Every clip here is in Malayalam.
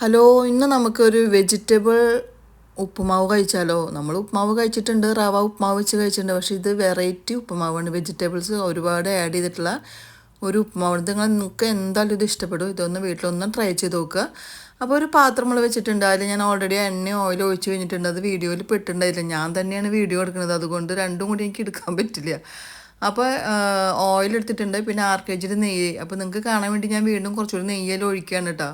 ഹലോ ഇന്ന് നമുക്കൊരു വെജിറ്റബിൾ ഉപ്പുമാവ് കഴിച്ചാലോ? നമ്മൾ ഉപ്പുമാവ് കഴിച്ചിട്ടുണ്ട് റവ ഉപ്പുമാവ് വെച്ച് കഴിച്ചിട്ടുണ്ട്. പക്ഷേ ഇത് വെറൈറ്റി ഉപ്പുമാവാണ്. വെജിറ്റബിൾസ് ഒരുപാട് ആഡ് ചെയ്തിട്ടുള്ള ഒരു ഉപ്പുമാവാണ്. ഇത് നിങ്ങൾ നിങ്ങൾക്ക് എന്തായാലും ഇത് ഇഷ്ടപ്പെടും. ഇതൊന്ന് വീട്ടിലൊന്ന് ട്രൈ ചെയ്ത് നോക്കുക. അപ്പോൾ ഒരു പാത്രം നമ്മൾ വെച്ചിട്ടുണ്ട്. അതിൽ ഞാൻ ഓൾറെഡി എണ്ണ ഓയിൽ ഒഴിച്ച് കഴിഞ്ഞിട്ടുണ്ട്. അത് വീഡിയോയിൽ പെട്ടിട്ടുണ്ടായില്ല. ഞാൻ തന്നെയാണ് വീഡിയോ എടുക്കുന്നത്. അതുകൊണ്ട് രണ്ടും കൂടി എനിക്ക് എടുക്കാൻ പറ്റില്ല. അപ്പോൾ ഓയിൽ എടുത്തിട്ടുണ്ട്. പിന്നെ ആർ കെ ജിയിൽ നെയ്യ്. അപ്പോൾ നിങ്ങൾക്ക് കാണാൻ വേണ്ടി ഞാൻ വീണ്ടും കുറച്ചുകൂടി നെയ്യൽ ഒഴിക്കുകയാണ് കേട്ടോ.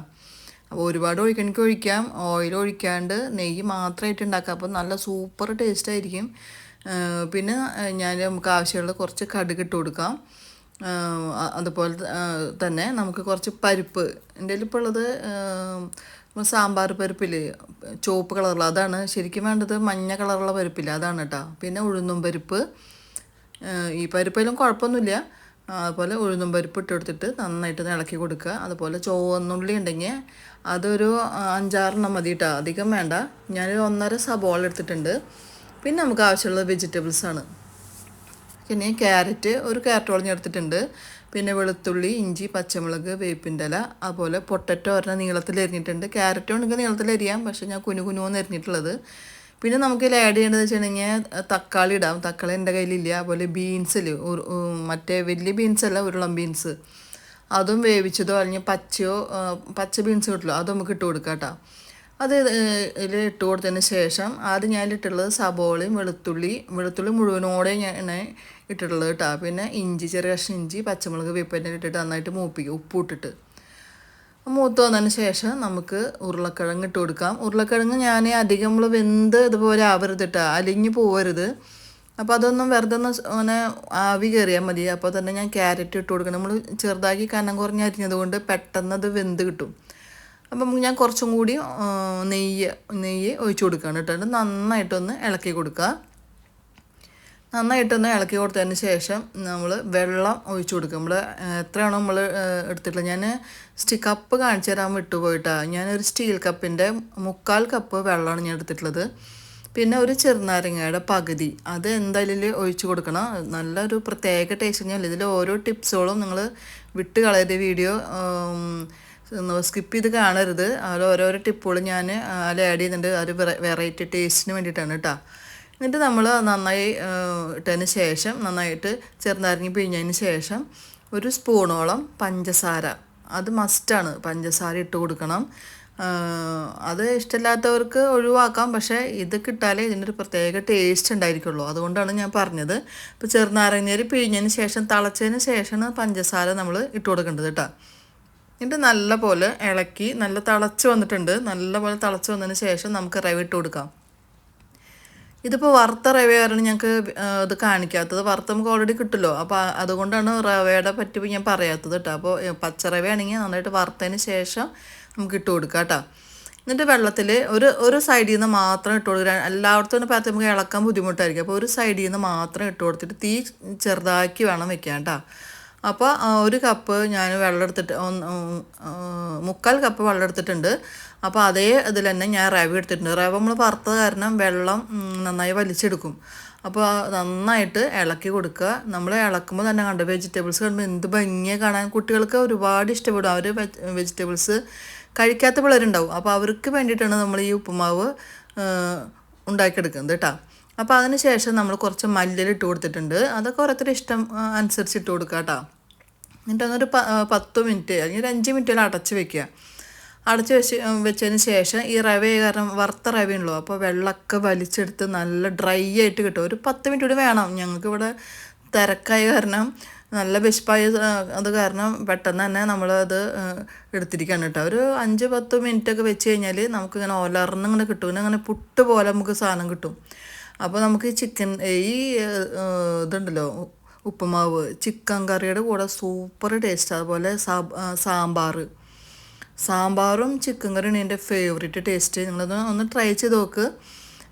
അപ്പോൾ ഒരുപാട് ഒഴിക്കണമെങ്കിൽ ഒഴിക്കാം. ഓയിൽ ഒഴിക്കാണ്ട് നെയ്യ് മാത്രമായിട്ട് ഉണ്ടാക്കാം. അപ്പോൾ നല്ല സൂപ്പർ ടേസ്റ്റ് ആയിരിക്കും. പിന്നെ ഞാൻ നമുക്ക് ആവശ്യമുള്ള കുറച്ച് കടുക് ഇട്ട് കൊടുക്കാം. അതുപോലെ തന്നെ നമുക്ക് കുറച്ച് പരിപ്പ്. എന്റെ ഇപ്പോൾ ഉള്ളത് സാമ്പാർ പരിപ്പില്ലേ? ചുവപ്പ് കളറുള്ള അതാണ്. ശരിക്കും വേണ്ടത് മഞ്ഞ കളറുള്ള പരിപ്പില്ല? അതാണ് കേട്ടോ. പിന്നെ ഉഴുന്നും പരിപ്പ്. ഈ പരിപ്പിലും കുഴപ്പമൊന്നുമില്ല. അതുപോലെ ഉഴുന്നും പരിപ്പ് ഇട്ട് കൊടുത്തിട്ട് നന്നായിട്ട് ഇളക്കി കൊടുക്കുക. അതുപോലെ ചുവന്നുള്ളി ഉണ്ടെങ്കിൽ അതൊരു അഞ്ചാറെണ്ണം മതി കേട്ടോ അധികം വേണ്ട. ഞാനൊരു ഒന്നര സബോള എടുത്തിട്ടുണ്ട്. പിന്നെ നമുക്ക് ആവശ്യമുള്ളത് വെജിറ്റബിൾസാണ് പിന്നെ ക്യാരറ്റ് ഒരു ക്യാരറ്റ് വളഞ്ഞെടുത്തിട്ടുണ്ട് പിന്നെ വെളുത്തുള്ളി ഇഞ്ചി പച്ചമുളക് വേപ്പിന്റെ ഇല അതുപോലെ പൊട്ടറ്റോ ഒരെണ്ണം നീളത്തിൽ എരിഞ്ഞിട്ടുണ്ട് ക്യാരറ്റ് ഉണ്ടെങ്കിൽ നീളത്തിൽ എരിയാം പക്ഷേ ഞാൻ കുനു കുനുവെന്ന് എരിഞ്ഞിട്ടുള്ളത് പിന്നെ നമുക്ക് ഇതിൽ ആഡ് ചെയ്യേണ്ടത് വെച്ചിട്ടുണ്ടെങ്കിൽ തക്കാളി ഇടാം. തക്കാളി എന്റെ കയ്യിലില്ല. അതുപോലെ ബീൻസിൽ മറ്റേ വലിയ ബീൻസ് അല്ല ഉരുളം ബീൻസ് അതും വേവിച്ചതോ അല്ലെങ്കിൽ പച്ചയോ പച്ച ബീൻസ് കിട്ടുമല്ലോ അതും നമുക്ക് ഇട്ട് കൊടുക്കാം കേട്ടോ. അത് ഇതിൽ ഇട്ട് കൊടുത്തതിന് ശേഷം ആദ്യം ഞാൻ ഇട്ടിട്ടുള്ളത് സബോളയും വെളുത്തുള്ളി വെളുത്തുള്ളി മുഴുവനോടെ ഞാൻ ഇട്ടിട്ടുള്ളത് കേട്ടോ. പിന്നെ ഇഞ്ചി ചെറിയ കഷ്ണം ഇഞ്ചി പച്ചമുളക് വേപ്പിന്റെ ഇട്ടിട്ട് നന്നായിട്ട് മൂപ്പിക്കും ഉപ്പ് ഇട്ടിട്ട്. മൂത്ത് വന്നതിന് ശേഷം നമുക്ക് ഉരുളക്കിഴങ്ങ് ഇട്ട് കൊടുക്കാം. ഉരുളക്കിഴങ്ങ് ഞാൻ അധികം നമ്മൾ വെന്ത് ഇതുപോലെ ആവരുതിട്ട അലിഞ്ഞു പോവരുത്. അപ്പോൾ അതൊന്നും വെറുതെ ഒന്ന് അങ്ങനെ ആവി കയറിയാൽ മതി. അപ്പോൾ തന്നെ ഞാൻ ക്യാരറ്റ് ഇട്ട് കൊടുക്കണം. നമ്മൾ ചെറുതാക്കി കനം കുറഞ്ഞ് അരിഞ്ഞത് കൊണ്ട് പെട്ടെന്ന് അത് വെന്ത് കിട്ടും. അപ്പം ഞാൻ കുറച്ചും കൂടി നെയ്യ് നെയ്യ് ഒഴിച്ചു കൊടുക്കുകയാണ് കേട്ടോ. നന്നായിട്ടൊന്ന് ഇളക്കി കൊടുക്കുക നന്നായിട്ടൊന്ന് ഇളക്കി കൊടുത്തതിന് ശേഷം നമ്മൾ വെള്ളം ഒഴിച്ചു കൊടുക്കും. നമ്മൾ എത്രയാണോ നമ്മൾ എടുത്തിട്ടുള്ളത്. ഞാൻ സ്റ്റി കപ്പ് കാണിച്ചു തരാൻ വിട്ടുപോയിട്ടാണ് ഞാനൊരു സ്റ്റീൽ കപ്പിന്റെ മുക്കാൽ കപ്പ് വെള്ളമാണ് ഞാൻ എടുത്തിട്ടുള്ളത്. പിന്നെ ഒരു ചെറുനാരങ്ങയുടെ പകുതി. അത് എന്തായാലും ഒഴിച്ചു കൊടുക്കണം. നല്ലൊരു പ്രത്യേക ടേസ്റ്റ് ഞാൻ ഇതിൽ ഓരോ ടിപ്സുകളും നിങ്ങൾ വിട്ട് കളയരുത് വീഡിയോ സ്കിപ്പ് ചെയ്ത് കാണരുത്. അതിൽ ഓരോരോ ടിപ്പുകൾ ഞാൻ അതിൽ ആഡ് ചെയ്യുന്നുണ്ട്. ഒരു വെറൈറ്റി ടേസ്റ്റിന് വേണ്ടിയിട്ടാണ് കേട്ടോ എന്നിട്ട് നമ്മൾ നന്നായി ഇട്ടതിന് ശേഷം നന്നായിട്ട് ചെറുനാരങ്ങി പിഴിഞ്ഞതിന് ശേഷം ഒരു സ്പൂണോളം പഞ്ചസാര. അത് മസ്റ്റാണ് പഞ്ചസാര ഇട്ട് കൊടുക്കണം. അത് ഇഷ്ടമില്ലാത്തവർക്ക് ഒഴിവാക്കാം. പക്ഷേ ഇത് കിട്ടാലേ ഇതിന്റെ ഒരു പ്രത്യേക ടേസ്റ്റ് ഉണ്ടായിരിക്കുള്ളൂ. അതുകൊണ്ടാണ് ഞാൻ പറഞ്ഞത്. ഇപ്പോൾ ചെറുനാരങ്ങേരി പിഴിഞ്ഞതിന് ശേഷം തിളച്ചതിന് ശേഷമാണ് പഞ്ചസാര നമ്മൾ ഇട്ട് കൊടുക്കേണ്ടത് കേട്ടോ എന്നിട്ട് നല്ല പോലെ ഇളക്കി നല്ല തിളച്ച് വന്നിട്ടുണ്ട്. നല്ല പോലെ തിളച്ച് വന്നതിന് ശേഷം നമുക്ക് റവ ഇട്ട് കൊടുക്കാം. ഇതിപ്പോൾ വറുത്ത റവയാണ് ഞങ്ങൾക്ക് ഇത് കാണിക്കാത്തത്. വറുത്ത നമുക്ക് ഓൾറെഡി കിട്ടുമല്ലോ. അപ്പോൾ അതുകൊണ്ടാണ് റവയുടെ പറ്റി ഞാൻ പറയാത്തത് കേട്ടോ. അപ്പോൾ പച്ച റവയാണെങ്കിൽ നന്നായിട്ട് വറുത്തതിന് ശേഷം നമുക്ക് ഇട്ട് കൊടുക്കാം കേട്ടോ. എന്നിട്ട് വെള്ളത്തിൽ ഒരു ഒരു സൈഡിൽ നിന്ന് മാത്രം ഇട്ട് കൊടുക്കുക. എല്ലായിടത്തും പാത്ത് നമുക്ക് ഇളക്കാൻ ബുദ്ധിമുട്ടായിരിക്കും. അപ്പോൾ ഒരു സൈഡിൽ നിന്ന് മാത്രം ഇട്ട് കൊടുത്തിട്ട് തീ ചെറുതാക്കി വേണം വെക്കാൻ കേട്ടോ. അപ്പോൾ ഒരു കപ്പ് ഞാൻ വെള്ളം എടുത്തിട്ട് മുക്കാൽ കപ്പ് വെള്ളം എടുത്തിട്ടുണ്ട് അപ്പോൾ അതേ ഇതിൽ തന്നെ ഞാൻ റവ എടുത്തിട്ടുണ്ട്. റവ നമ്മൾ വറുത്തത് കാരണം വെള്ളം നന്നായി വലിച്ചെടുക്കും. അപ്പോൾ നന്നായിട്ട് ഇളക്കി കൊടുക്കുക. നമ്മൾ ഇളക്കുമ്പോൾ തന്നെ കണ്ട വെജിറ്റബിൾസ് കാണുമ്പോൾ എന്ത് ഭംഗിയെ കാണാൻ. കുട്ടികൾക്ക് ഒരുപാട് ഇഷ്ടപ്പെടും. അവർ വെജിറ്റബിൾസ് കഴിക്കാത്ത പിള്ളേരുണ്ടാവും. അപ്പോൾ അവർക്ക് വേണ്ടിയിട്ടാണ് നമ്മൾ ഈ ഉപ്പുമാവ് ഉണ്ടാക്കിയെടുക്കുന്നത് കേട്ടോ. അപ്പോൾ അതിന് ശേഷം നമ്മൾ കുറച്ച് മല്ലിൽ ഇട്ട് കൊടുത്തിട്ടുണ്ട്. അതൊക്കെ ഓരോരുത്തരുടെ ഇഷ്ടം അനുസരിച്ച് ഇട്ട് കൊടുക്കുക കേട്ടോ എന്നിട്ട് അതൊരു പ പത്ത് മിനിറ്റ് അല്ലെങ്കിൽ ഒരു അഞ്ച് മിനിറ്റ് അടച്ച് വെക്കുക അടച്ച് വെച്ച് വെച്ചതിന് ശേഷം ഈ റവ കാരണം വറുത്ത റവയുള്ളൂ അപ്പോൾ വെള്ളമൊക്കെ വലിച്ചെടുത്ത് നല്ല ഡ്രൈ ആയിട്ട് കിട്ടും. ഒരു പത്ത് മിനിറ്റ് കൂടി വേണം. ഞങ്ങൾക്ക് ഇവിടെ തിരക്കായ കാരണം നല്ല വിശപ്പായ അത് കാരണം പെട്ടെന്ന് തന്നെ നമ്മൾ അത് എടുത്തിരിക്കുകയാണ് കേട്ടോ ഒരു അഞ്ച് പത്ത് മിനിറ്റൊക്കെ വെച്ച് കഴിഞ്ഞാൽ നമുക്കിങ്ങനെ ഒലർന്നിങ്ങനെ കിട്ടും. ഇങ്ങനെ പുട്ട് പോലെ നമുക്ക് സാധനം കിട്ടും. അപ്പോൾ നമുക്ക് ചിക്കൻ ഈ ഇതുണ്ടല്ലോ ഉപ്പുമാവ് ചിക്കൻ കറിയുടെ കൂടെ സൂപ്പർ ടേസ്റ്റ് അതുപോലെ സാമ്പാർ. സാമ്പാറും ചിക്കൻ കറിയാണ് എന്റെ ഫേവറേറ്റ് ടേസ്റ്റ് നിങ്ങളത് ഒന്ന് ട്രൈ ചെയ്ത് നോക്ക്.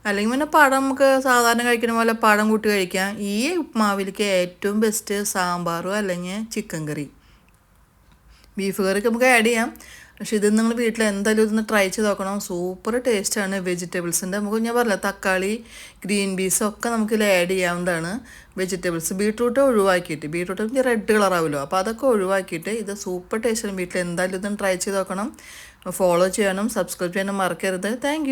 അല്ലെങ്കിൽ പിന്നെ പഴം നമുക്ക് സാധാരണ കഴിക്കുന്ന പോലെ പഴം കൂട്ടി കഴിക്കാം. ഈ ഉപ്മാവിലേക്ക് ഏറ്റവും ബെസ്റ്റ് സാമ്പാറും അല്ലെങ്കിൽ ചിക്കൻ കറി. ബീഫ് കറിക്ക് നമുക്ക് ആഡ് ചെയ്യാം. പക്ഷെ ഇത് നിങ്ങൾ വീട്ടിൽ എന്തായാലും ഇതൊന്ന് ട്രൈ ചെയ്ത് നോക്കണം. സൂപ്പർ ടേസ്റ്റാണ് വെജിറ്റബിൾസിന്റെ നമുക്ക് ഞാൻ പറഞ്ഞില്ല തക്കാളി ഗ്രീൻ പീസ് ഒക്കെ നമുക്ക് ഇതിൽ ആഡ് ചെയ്യാവുന്നതാണ് വെജിറ്റബിൾസ് ബീട്രൂട്ട് ഒഴിവാക്കിയിട്ട് ബീട്രൂട്ട് റെഡ് കളറാവുമല്ലോ അപ്പോൾ അതൊക്കെ ഒഴിവാക്കിയിട്ട് ഇത് സൂപ്പർ ടേസ്റ്റാണ് വീട്ടിൽ എന്തായാലും ഇതൊന്ന് ട്രൈ ചെയ്ത് നോക്കണം. ഫോളോ ചെയ്യാനും സബ്സ്ക്രൈബ് ചെയ്യാനും മറക്കരുത്. താങ്ക്